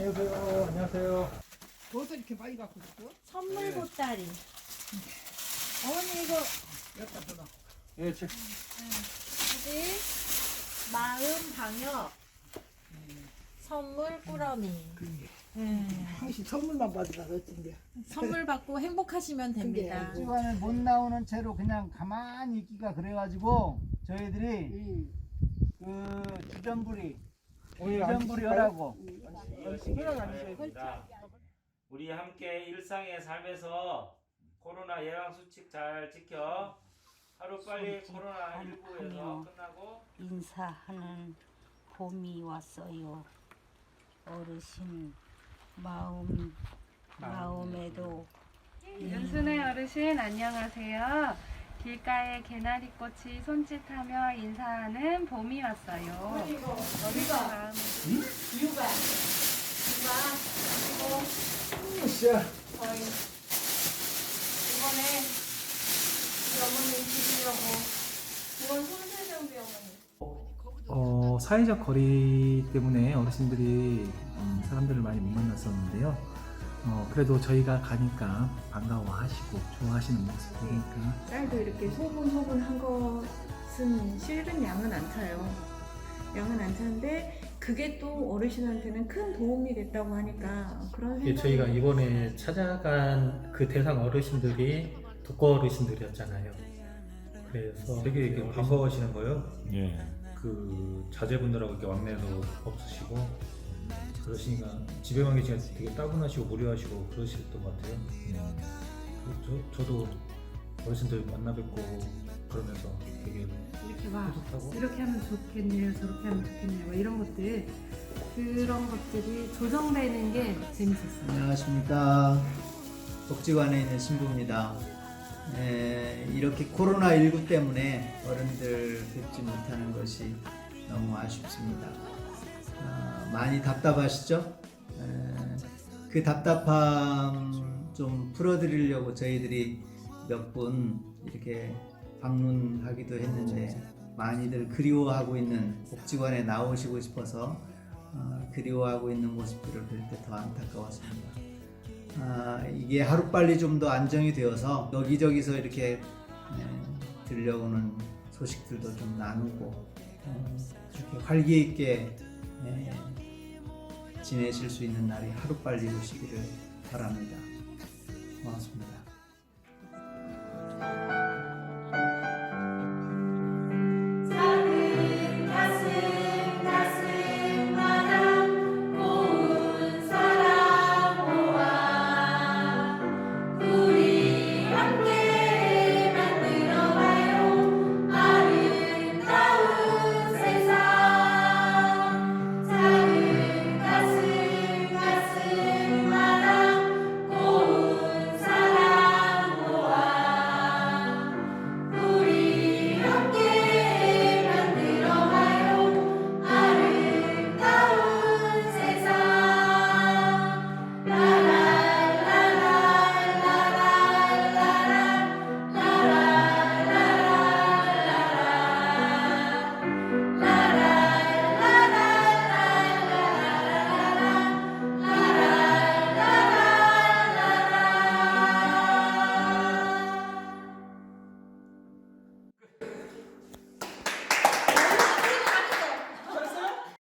안녕하세요. 안녕하세요. 뭐도 이렇게 많이 갖고 있어? 선물 보따리. 어머니 이거 여기다 둬 예, 제, 뭐지? 마음 방역. 선물 꾸러미. 네. 당신 선물만 받으라 그랬던데 선물 받고 행복하시면 됩니다. 시간을 못 나오는 채로 그냥 가만히 있기가 그래가지고 저희들이 응. 그 주전부리 전부리 하라고 자, 우리 함께 일상의 삶에서 코로나 예방 수칙 잘 지켜 하루 빨리 코로나 19에서 끝나고 인사하는 봄이 왔어요. 어르신 마음 마음에도 윤순의 어르신 안녕하세요. 길가에 개나리꽃이 손짓하며 인사하는 봄이 왔어요. 어르신 마음 유가. 유가. 으쌰 저희 이번에 우리 어머니 드리려고 이건 손세정비 어머니. 어, 사회적 거리 때문에 어르신들이 음, 사람들을 많이 못 만났었는데요. 어, 그래도 저희가 가니까 반가워하시고 좋아하시는 모습 보니까 쌀도 이렇게 소분소분 한 것은 실은 양은 안 차요. 양은 안 차는데 그게 또 어르신한테는 큰 도움이 됐다고 하니까 그런 예, 생각이 저희가 이번에 찾아간 그 대상 어르신들이 독거 어르신들이었잖아요. 그래서 되게 이렇게 반가워하시는 거예요. 예. 그 자제분들하고 이렇게 왕래도 없으시고 그러시니까 집에만 계시니까 되게 따분하시고 무료하시고 그러셨던 것 같아요. 저, 저도 어르신들 만나 뵙고 그러면서 되게 이렇게 막 뿌듯하고. 이렇게 하면 좋겠네요, 저렇게 하면 좋겠네요, 뭐 이런 것들 그런 것들이 조정되는 게 재밌었어요. 안녕하십니까. 복지관에 있는 신부입니다. 에, 이렇게 코로나19 때문에 어른들 뵙지 못하는 것이 너무 아쉽습니다. 아, 많이 답답하시죠? 에, 그 답답함 좀 풀어드리려고 저희들이 몇 분 이렇게 방문하기도 했는데 많이들 그리워하고 있는 복지관에 나오시고 싶어서 어, 그리워하고 있는 모습들을 볼 때 더 안타까웠습니다. 아, 이게 하루빨리 좀 더 안정이 되어서 여기저기서 이렇게 에, 들려오는 소식들도 좀 나누고 어, 이렇게 활기 있게 에, 지내실 수 있는 날이 하루빨리 오시기를 바랍니다. 고맙습니다.